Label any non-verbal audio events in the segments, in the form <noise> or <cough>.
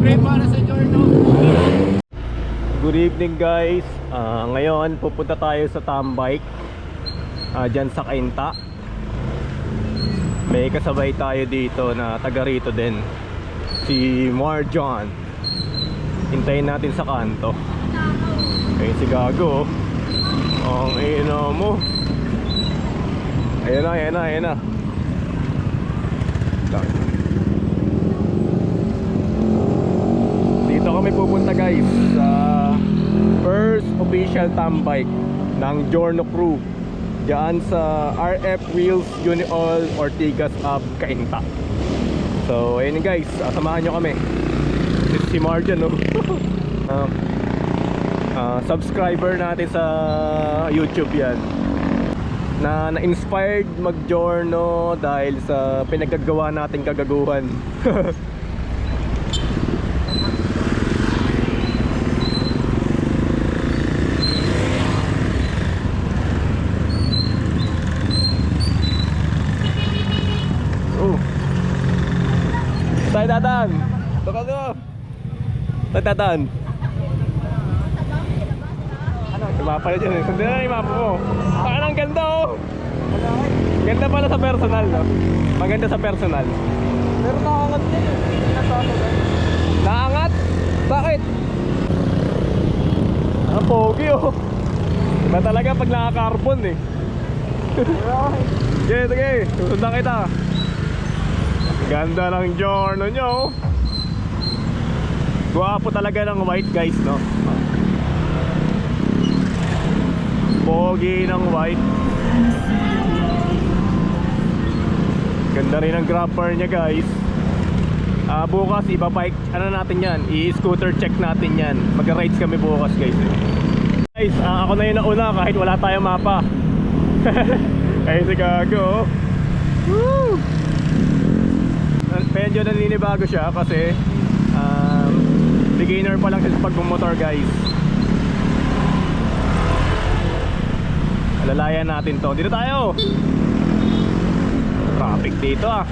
Libre para sa Jorno. Good evening guys. Ah, ngayon pupunta tayo sa Tambike. Ah, diyan sa Kainta. May kasabay tayo dito na taga rito din. Si Marjon. Hintayin natin sa kanto. Ayun si Gago. oh. Ang ina mo. Ayan na, ayan na, ayan na. Dito kami pupunta guys sa first official tambike ng Jorno Crew Diyan sa RF Wheels Uniol Ortigas Ab Cainta So ayun guys, ah, samahan nyo kami. Si Marjan no? <laughs> Ah, ah, Subscriber natin sa YouTube yan. Na na-inspired mag-journo dahil sa pinagagawa nating kagaguhan <laughs> Oh. Tay tatan. Tuka ko. Tay tatan. Ano? Yung mapa na dyan eh. Sundin na yung mapa mo. Saan ang ganda oh. Ganda pala sa personal no. Maganda sa personal. Pero nakakangat yan eh. Naangat? Bakit? Ang pogi oh. Iba talaga pag naka-carbon eh. <laughs> Sige, sige. Susundan kita. Ganda ng giorno nyo. Gwapo talaga ng white guys, no? Pogi ng white. Ganda rin ang grabber niya guys. Ah, bukas iba bike, ano natin yan, i-scooter check natin yan. Mag-rides kami bukas guys. Guys, ah, ako na yung nauna kahit wala tayong mapa. <laughs> Ayun si Gago. Woo! Medyo naninibago siya kasi beginner pa lang siya pagmumotor guys. Alalayan natin to. Dito tayo! Traffic dito ah.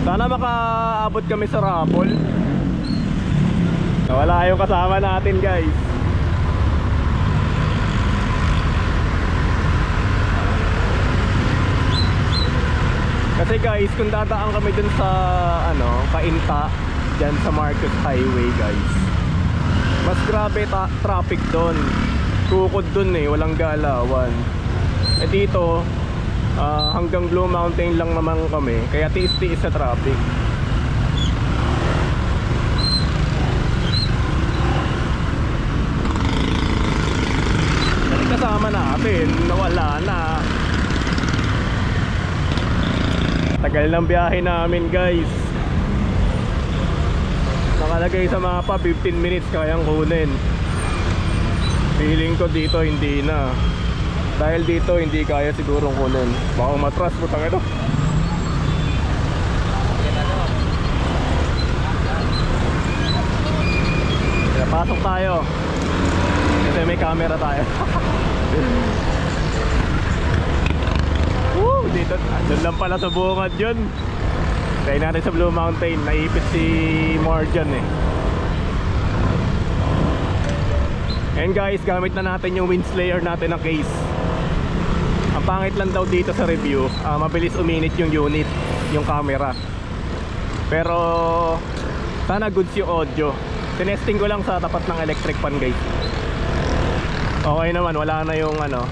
Sana makaabot kami sa Rapol. Wala yung kasama natin guys. Kasi guys, kung dadaan kami dun sa ano, Kainta, dyan sa Marcos Highway guys. Mas grabe ta- traffic doon. Tukod dun eh, walang galawan. Eh dito, ah, hanggang Blue Mountain lang naman kami, kaya tiis-tiis sa traffic. Kasama natin, nawala na. Tagal ng biyahe namin guys Nakalagay sa mapa 15 minutes kayang kunin. Feeling ko dito hindi na. Dahil dito hindi kaya sigurong kunin. Baka matras putang ito Kaya pasok tayo. Kasi may camera tayo. <laughs> Woo! Dito, doon lang pala sa bungad yun. Try natin sa Blue Mountain. Naipit si Morgan eh. And guys, gamit na natin yung Windslayer natin na case. Ang pangit lang daw dito sa review, ah, mabilis uminit yung unit, yung camera. Pero sana goods yung audio. Tinesting ko lang sa tapat ng electric fan guys. Okay naman, wala na yung ano,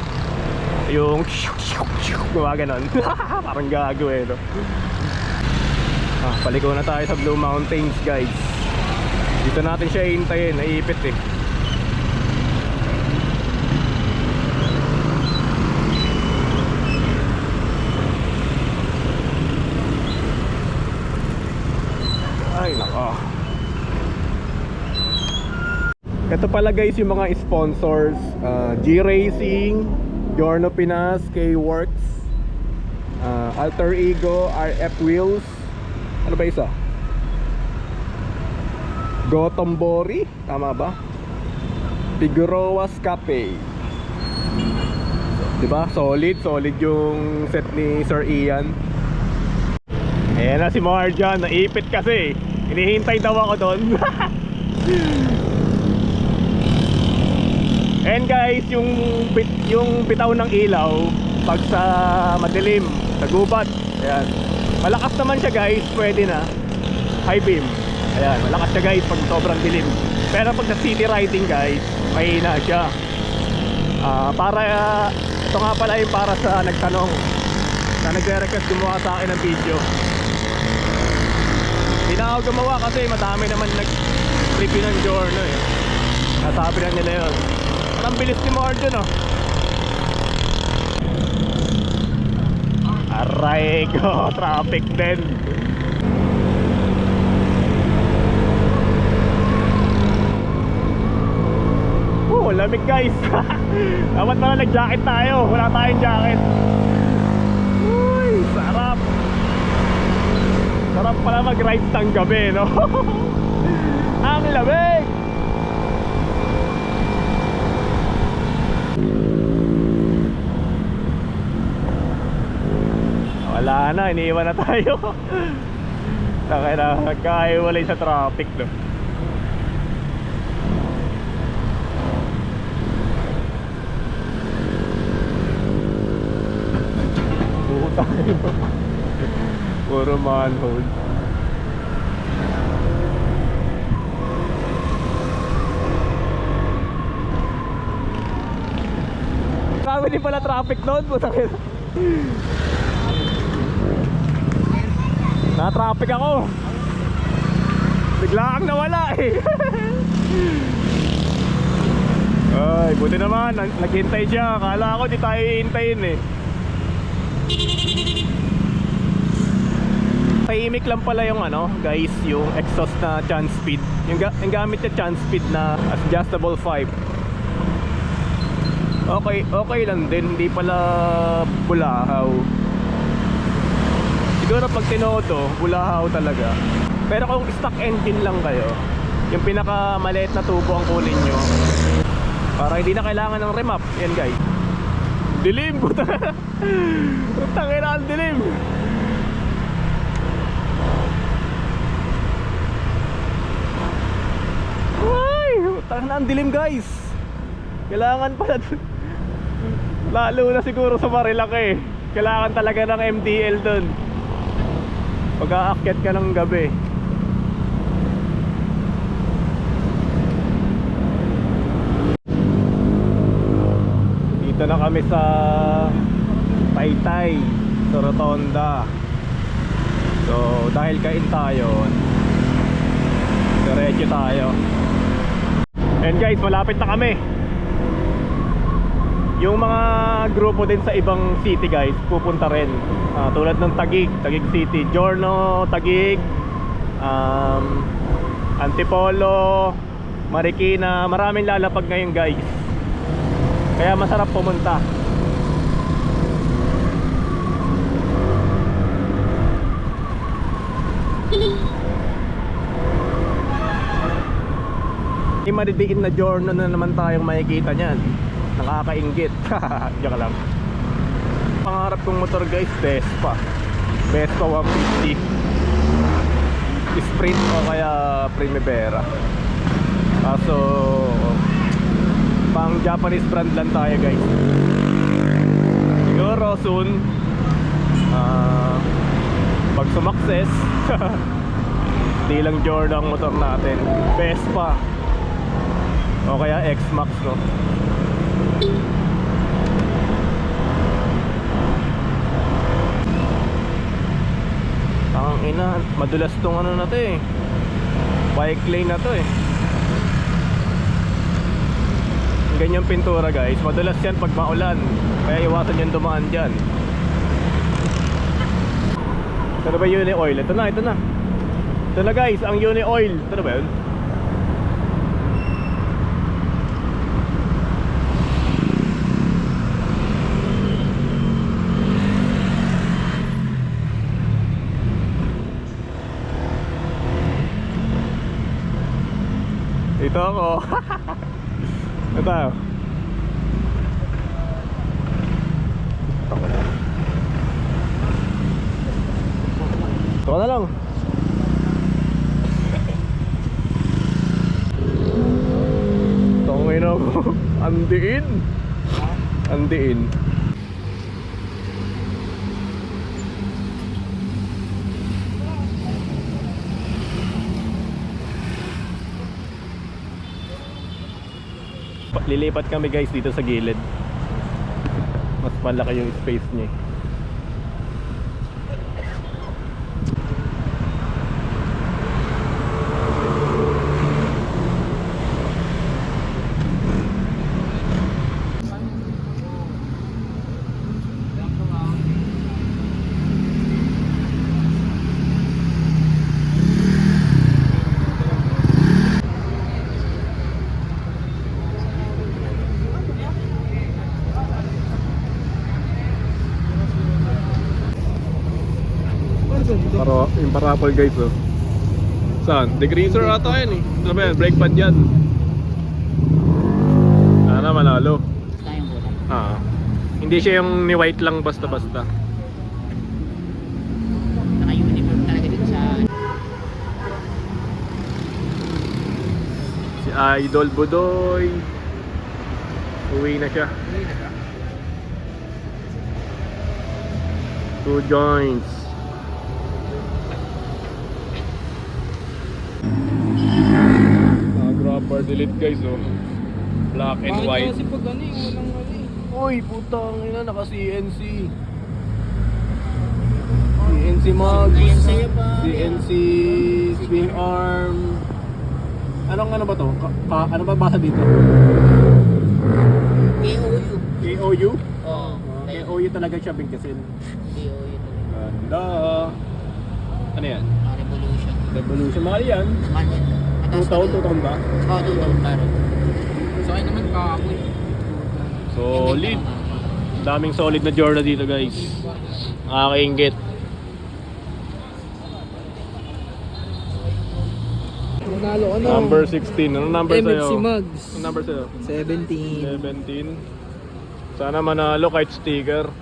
yung <laughs> gumaganon <laughs> parang gago eh no? Ah, paliko na tayo sa Blue Mountains guys. Dito natin siya hintayin naiipit eh. Ay nako. Ito pala guys yung mga sponsors. Ah, G-Racing Giorno Pinas, K-Works uh, Alter Ego, RF Wheels Ano ba isa? Gotombori, tama ba? Figueroa Cafe Diba? Solid, solid yung set ni Sir Ian Ayan na si Marjan, naipit kasi Hinihintay daw ako doon. <laughs> And guys, yung bit, yung bitaw ng ilaw pag sa madilim, sa gubat. Ayan. Malakas naman siya guys, pwede na. High beam. Ayan, malakas siya guys pag sobrang dilim. Pero pag sa city riding guys, mahina siya. Ah, para ito nga pala yung para sa nagtanong na nagre-request gumawa sa akin ng video. Hindi na ako gumawa kasi madami naman nag-review ng Giorno eh. Nasabi na nila yun. Ang bilis ni Marjon oh. Aray <laughs> ko, traffic din. Oh, lamig guys. <laughs> Dapat pala nag-jacket tayo. Wala tayong jacket. Uy, sarap. Sarap pala mag-ride ng gabi, no? <laughs> Ang lamig! Wala na, iniiwan na tayo. Takay <laughs> na, nagkahiwalay sa traffic, no? Puro tayo. <laughs> Puro manhole. Kami din pala traffic doon, putang <laughs> ina. Na-traffic ako. Bigla kang nawala eh. <laughs> Ay, buti naman, nag- naghintay siya. Kala ko di tayo hihintayin eh. Tahimik lang pala yung ano, guys, yung exhaust na chance speed. Yung, ga- yung gamit niya chance speed na adjustable 5. Okay, okay lang din, hindi pala bulahaw. Siguro pag tinoto, bulahaw talaga. Pero kung stock engine lang kayo, yung pinaka maliit na tubo ang kunin nyo. Para hindi na kailangan ng remap. Yan guys. Dilim! Puta! <laughs> Putang ina ang dilim! Ay! Putang na ang dilim guys! Kailangan pala <laughs> Lalo na siguro sa Marilaki eh. Kailangan talaga ng MDL dun Pag aakyat ka ng gabi. Dito na kami sa Taytay sa Rotonda. So dahil kain tayo Diretso tayo. And guys malapit na kami yung mga grupo din sa ibang city guys pupunta rin. Ah, tulad ng Tagig, Tagig City, Giorno, Tagig um, Antipolo Marikina, maraming lalapag ngayon guys. Kaya masarap pumunta. Yung madidiin na Giorno na naman tayong makikita niyan Nakakaingit. <laughs> Diyan lang. Pangarap kong motor guys Vespa. Vespa 150 Sprint o kaya Primavera. Kaso Pang Japanese brand lang tayo guys. Siguro soon ah, Pag sumakses <laughs> Di lang Jordan motor natin. Vespa. O kaya X-Max no Ang ina, madulas tong ano na to eh. Bike lane na to eh. Ganyang pintura guys, madulas yan pag maulan. Kaya iwasan yung dumaan dyan. Ito na ba uni oil? Ito na, ito na. Ito na guys, ang uni oil. Ito na ba yun? Dito ako. <laughs> Ito tayo. Ito na. Ito ka na lang. Ito ang ngayon <laughs> ako. Andiin. Andiin. Lilipat kami guys dito sa gilid. Mas malaki yung space niya. Parapol guys oh. Saan? Degreaser ata yan eh. Ano ba yan? Brake pad yan. Sana manalo. Ah. Hindi siya yung ni white lang basta-basta. Naka-uniform talaga dito sa... Si Idol Budoy. Uwi na siya. Two joints. Ah, grabber delete guys oh. Black and Bakit white. kasi pag ano eh, walang eh. Uy, putang ina, naka CNC. CNC mugs. Ayan sa'yo pa. CNC swing arm. Anong ano ba to? Ka, ka- ano ba basa dito? KOU. KOU? Oo. Kaya KOU talaga siya bigkasin. KOU talaga. Ganda. Ano yan? Ah, Revolution. Revolution. Mahal yan. Man yan. 2,000, 2,000 ba? Oo, 2,000 pare. Sa akin naman kakapoy. Solid. Daming solid na Jordan dito guys. Nakakaingit. Nanalo ano? Number 16. Ano number sa'yo? MFC Mugs. Ano number sa'yo? 17. 17. Sana manalo kahit sticker. <laughs>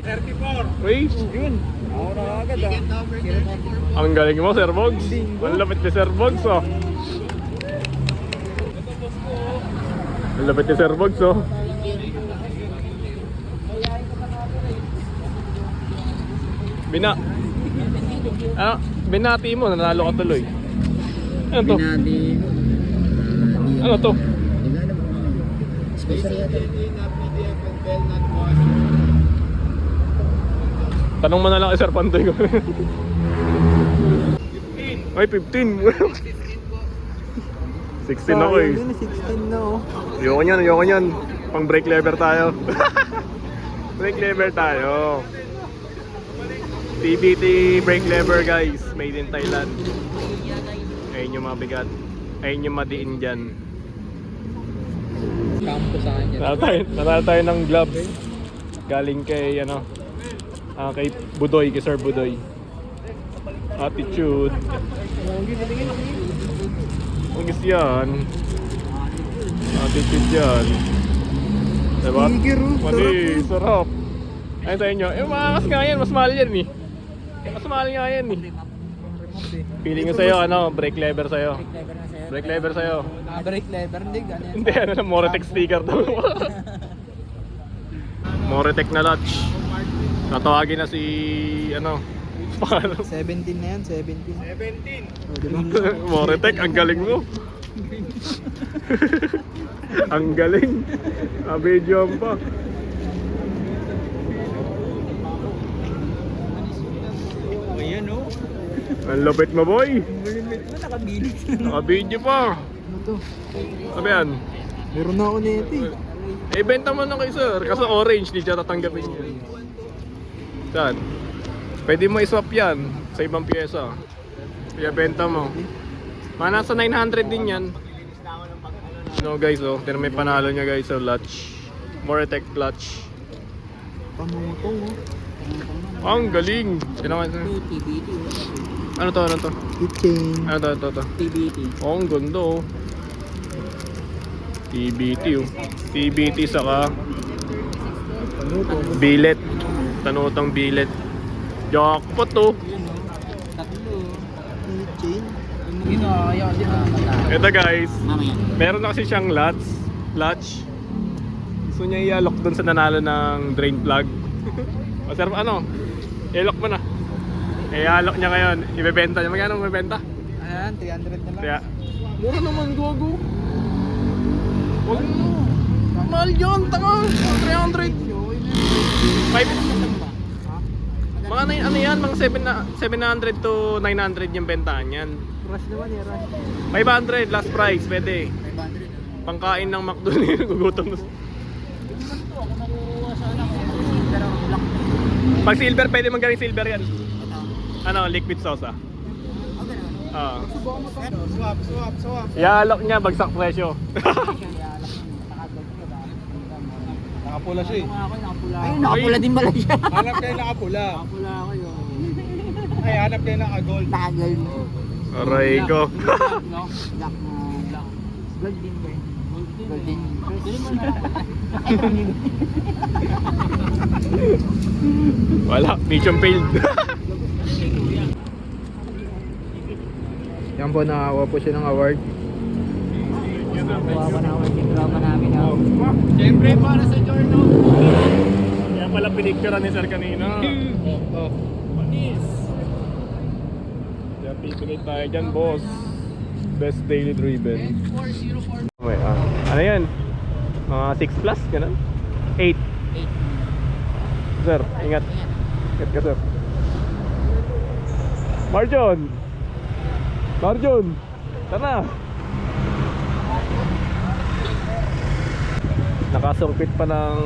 34. Wait, Yun. Ako na agad ah. ang galing mo, Sir Bogs. Ang lapit ni Sir Bogs, oh. Ang lapit ni Sir Bogs, oh. Bina. Ano? Binati mo, nanalo ka tuloy. Ano to? Binadi. Ano to? Special yata. Tanong mo na lang kay Sir Pantoy ko. Ay, 15. 16 ako eh. 16 na oh. Ayoko nyan, ayoko nyan. Pang brake lever tayo. <laughs> brake lever tayo. TBT brake lever guys. Made in Thailand. Ayun yung mabigat. Ayun yung madiin dyan. Kampo sa kanya. Tayo, tayo ng glove. Galing kay ano. Ah, kay Budoy, kay Sir Budoy. Attitude. Ungis yan. Attitude yan. Diba? Mali, sarap. Ayun sa inyo. Eh, makakas nga yan. Mas mahal yan eh. Mas mahal nga yan eh. Feeling ko sa'yo, ano, brake lever sa'yo. Na. Brake lever sa'yo. Brake lever. Hindi, ganyan. Hindi, ano lang, Moretech sticker daw. <laughs> Moretech na latch. Natawagin na si, ano, paano? 17 na yan, 17. 17! Oh, di ba? <laughs> Moretech, ang galing mo. <laughs> ang galing. Video pa. Ayan oh. Ang lupit mo, boy. Nakabilis na. Naka-video pa. Ano to? Sabi yan. Meron na ako nito eh. Eh, benta mo na kay sir. Kasi orange, di siya tatanggapin yan. Saan? Pwede mo i-swap yan sa ibang pyesa. Kaya benta mo. Mga nasa 900 din yan. No guys, oh. Pero may panalo niya guys sa latch. Moretech clutch. Pamutong oh. Ang galing! Tinaman sa... TBT. Ano to? Ano to? Keychain. Ano to? Ito to? TBT. Oh, ang ganda oh. TBT oh. TBT saka bilet. Tanutang bilet. Jackpot oh. Yun. Tatlo. Keychain. Yun o, ayaw din. Ito guys, meron na kasi siyang latch. Latch. Gusto niya i-lock dun sa nanalo ng drain plug. <laughs> o sir, ano? I-lock mo na. I-lock niya ngayon. Ibebenta niya. Magkano ibebenta? Ayan, 300 na lang. Kaya, mura naman gogo. Huwag mo. Mahal yun, tanga. 300. Five. Mga na, ano yan, mga 7 na, 700 to 900 yung bentahan yan. Rush naman eh, rush. 500 last price, pwede. 500. Pangkain ng McDo na <laughs> gugutom. Pag silver, pwede magaling silver yan. Ano, liquid sauce ah. Okay na. Oo. Swap, swap, swap. Iaalok niya, bagsak presyo. <laughs> Nakapula siya eh. Ay, nakapula din pala siya. <laughs> Hanap kayo nakapula. Nakapula ako yun. Ay, hanap kayo naka-gold. Tagal mo. Aray ko. Black <laughs> na black. Gold din ba yun? Gold din. Gold na. <laughs> Wala, mission failed. Yan po, nakakuha po siya ng award. Kuha pa naman yung drama namin. ah. Siyempre, para sa journal. Kaya pala pinicturean ni sir kanina. <laughs> Oh. Panis. Kaya pipigay tayo dyan, boss. Best daily driven. Okay, ah. Ano yan? Mga 6 plus, ganun? 8. Eight. Sir, ingat. Ingat ka, sir. Marjon! Marjon! Tara! Nakasungkit pa ng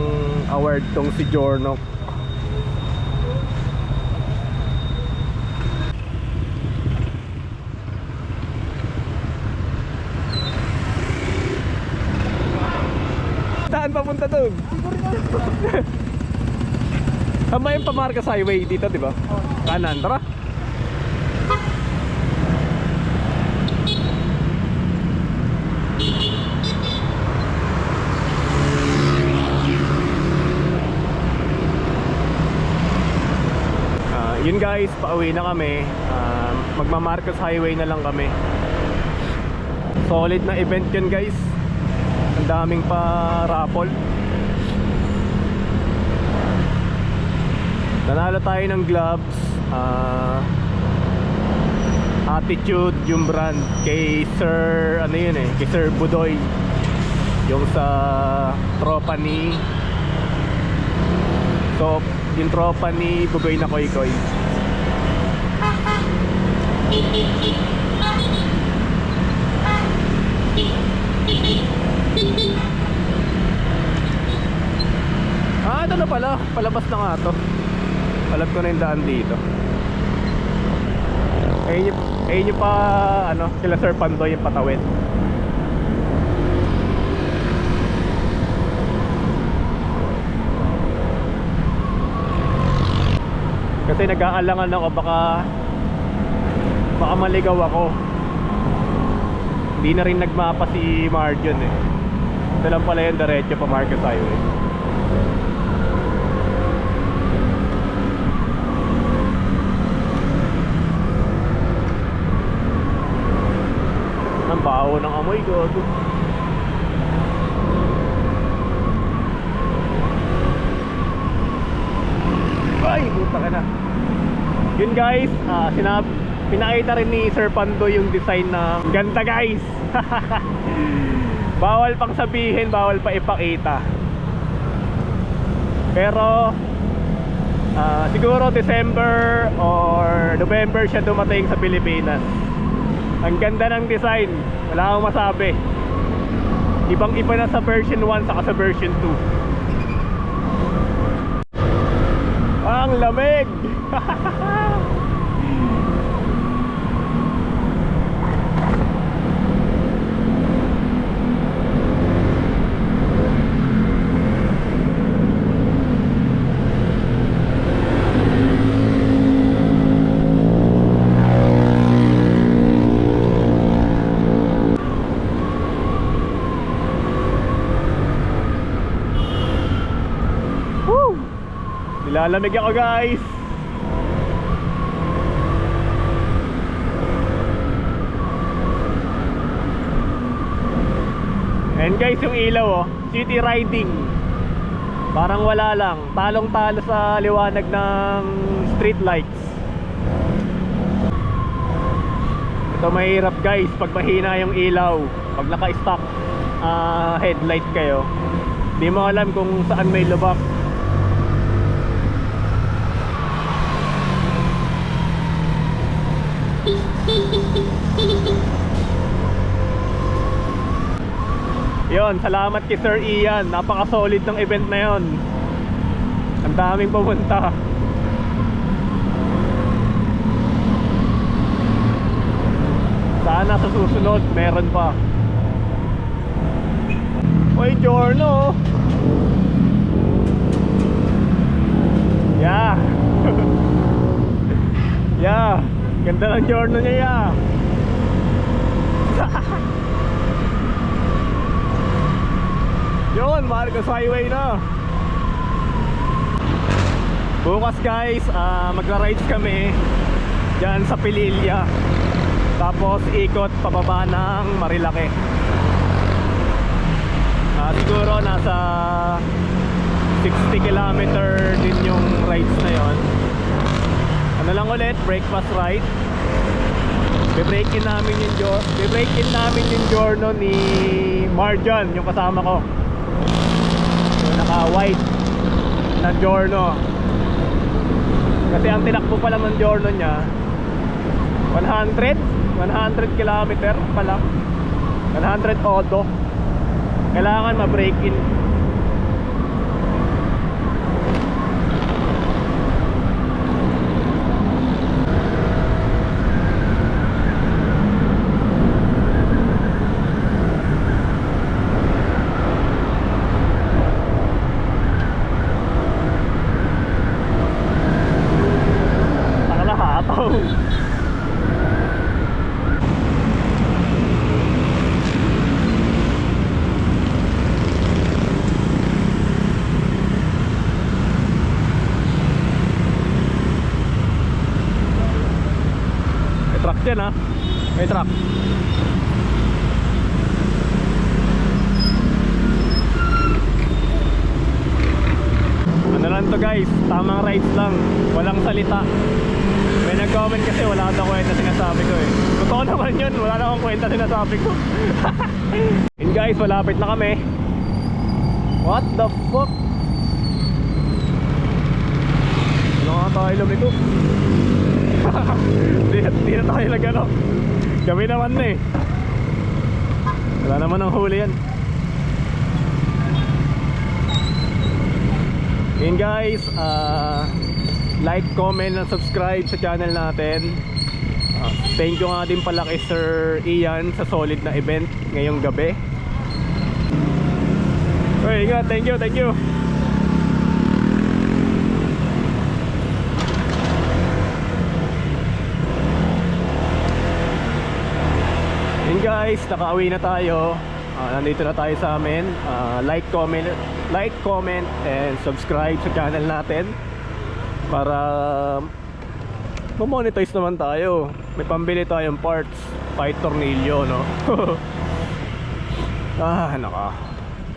award tong si Jornok. Saan papunta doon? <laughs> Tama yung pamarka sa highway dito, di ba? Kanan, tara. Yun guys, pauwi na kami. Ah, magmamarcos highway na lang kami. Solid na event yun guys. Ang daming pa raffle. Nanalo tayo ng gloves. ah, attitude yung brand kay Sir ano yun eh, kay Sir Budoy. Yung sa tropa ni So, yung tropa ni Bugoy na Koy Koy. Ah, ito na pala. Palabas na nga to. Alam ko na yung daan dito. Ayun yung, ayun yung pa, ano, sila Sir Pandoy yung patawid. Kasi nag-aalangan ako baka baka maligaw ako. Hindi na rin nagmapa si Marjon eh. Ito lang pala yung diretso pa Marcos Highway. Ang baho ng amoy ko. Ay, puta ka na. Yun guys, ah sinab pinakita rin ni Sir Pando yung design ng ganda guys. <laughs> bawal pang sabihin, bawal pa ipakita. Pero ah, siguro December or November siya dumating sa Pilipinas. Ang ganda ng design, wala akong masabi. Ibang iba na sa version 1 saka sa version 2. Ang lamig! <laughs> Lalamig ako guys. And guys yung ilaw oh. City riding. Parang wala lang. Talong talo sa liwanag ng street lights. Ito mahirap guys Pag mahina yung ilaw. Pag naka-stock uh, headlight kayo. Hindi mo alam kung saan may lubak. Yon, salamat kay Sir Ian. Napaka-solid ng event na yon. Ang daming pumunta. Sana sa susunod, meron pa. Oy, Giorno. Yeah. <laughs> yeah. Ganda ng Giorno niya, yeah. <laughs> Yun, Marcos Highway na. Bukas guys, ah, magra-rides kami Diyan sa Pililya. Tapos ikot pababa ng Marilake. Ah, siguro nasa 60 kilometer din yung rides na yon. Ano lang ulit, breakfast ride. Bibreakin namin yung jo bibreakin namin yung giorno ni Marjan, yung kasama ko. Yung naka-white na giorno. Kasi ang tinakbo pa lang ng giorno niya 100 100 kilometer pa lang. 100 odo Kailangan ma-break in Taka na hataw Dyan ha? May truck. Ano lang to guys? Tamang rides lang. Walang salita. May nag-comment kasi wala daw kwenta sinasabi ko eh. Totoo naman yun. Wala na akong kwenta sinasabi ko. <laughs> And guys malapit na kami. What the fuck? Ano nga tayo lumiko di, di na tayo nag ano Kami naman na eh. Wala naman ang huli yan. Yun guys ah, Like, comment, and subscribe sa channel natin. Ah, Thank you nga din pala kay Sir Ian Sa solid na event ngayong gabi. Uy, ingat, thank you, thank you Yun guys, nakauwi na tayo. Ah, nandito na tayo sa amin. Ah, like, comment, like, comment, and subscribe sa channel natin para ma-monetize naman tayo. May pambili tayong parts, kahit tornilyo, no? <laughs> ah, naka.